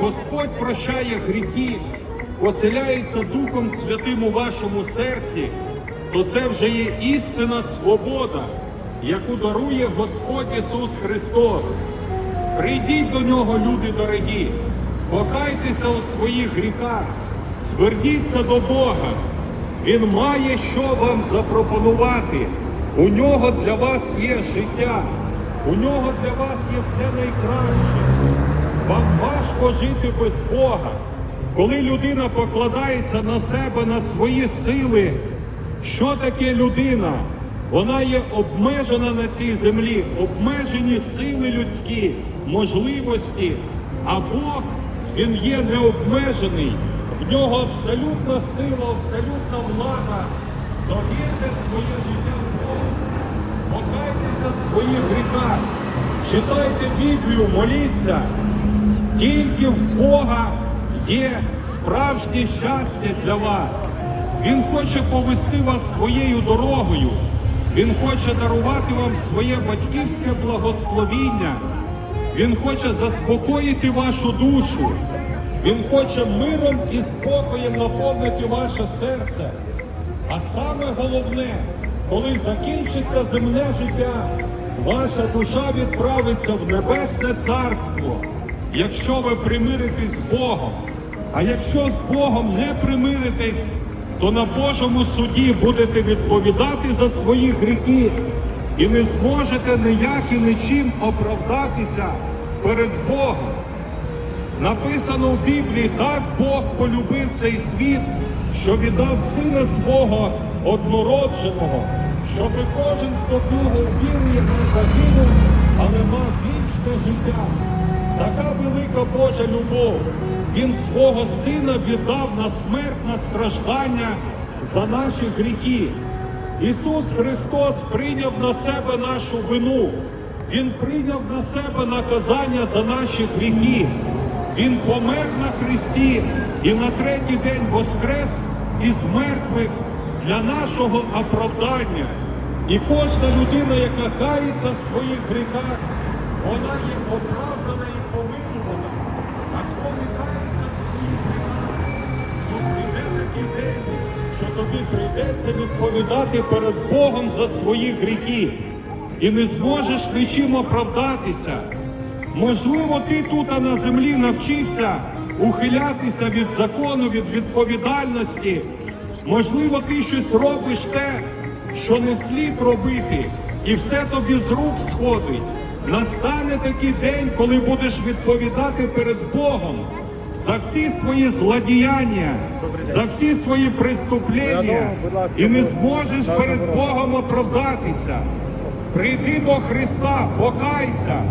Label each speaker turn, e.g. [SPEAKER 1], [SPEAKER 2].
[SPEAKER 1] Господь прощає гріхи, оселяється Духом Святим у вашому серці, то це вже є істинна свобода, яку дарує Господь Ісус Христос. Прийдіть до нього, люди дорогі, покайтеся у своїх гріхах, зверніться до Бога. Він має що вам запропонувати. У нього для вас є життя, у нього для вас є все найкраще. Вам важко жити без Бога. Коли людина покладається на себе, на свої сили, що таке людина? Вона є обмежена на цій землі, обмежені сили людські, можливості. А Бог, Він є необмежений. В нього абсолютна сила, абсолютна влада. Довірте своє життя Богу. Покайтеся в своїх гріхах. Читайте Біблію, моліться. Тільки в Бога є справжнє щастя для вас. Він хоче повести вас своєю дорогою. Він хоче дарувати вам своє батьківське благословіння. Він хоче заспокоїти вашу душу. Він хоче миром і спокоєм наповнити ваше серце. А саме головне, коли закінчиться земне життя, ваша душа відправиться в небесне царство, якщо ви примиритесь з Богом. А якщо з Богом не примиритесь, то на Божому суді будете відповідати за свої гріхи і не зможете ніяк і нічим оправдатися перед Богом. Написано в Біблії, так Бог полюбив цей світ, що віддав сина свого однородженого, щоб кожен, хто в вірує, не загинув, але мав вічне життя. Така велика Божа любов. Він свого сина віддав на смерть, на страждання за наші гріхи. Ісус Христос прийняв на себе нашу вину. Він прийняв на себе наказання за наші гріхи. Він помер на Христі і на третій день воскрес із мертвих для нашого оправдання. І кожна людина, яка кається в своїх гріхах, вона є оправдана і помилувана. А хто не кається в своїх гріхах, то прийде такий день, що тобі прийдеться відповідати перед Богом за свої гріхи. І не зможеш нічим оправдатися. Можливо, ти тут на землі навчився ухилятися від закону, від відповідальності. Можливо, ти щось робиш те, що не слід робити, і все тобі з рук сходить. Настане такий день, коли будеш відповідати перед Богом за всі свої злодіяння, за всі свої преступлення, і не зможеш перед Богом оправдатися. Прийди до Христа, покайся,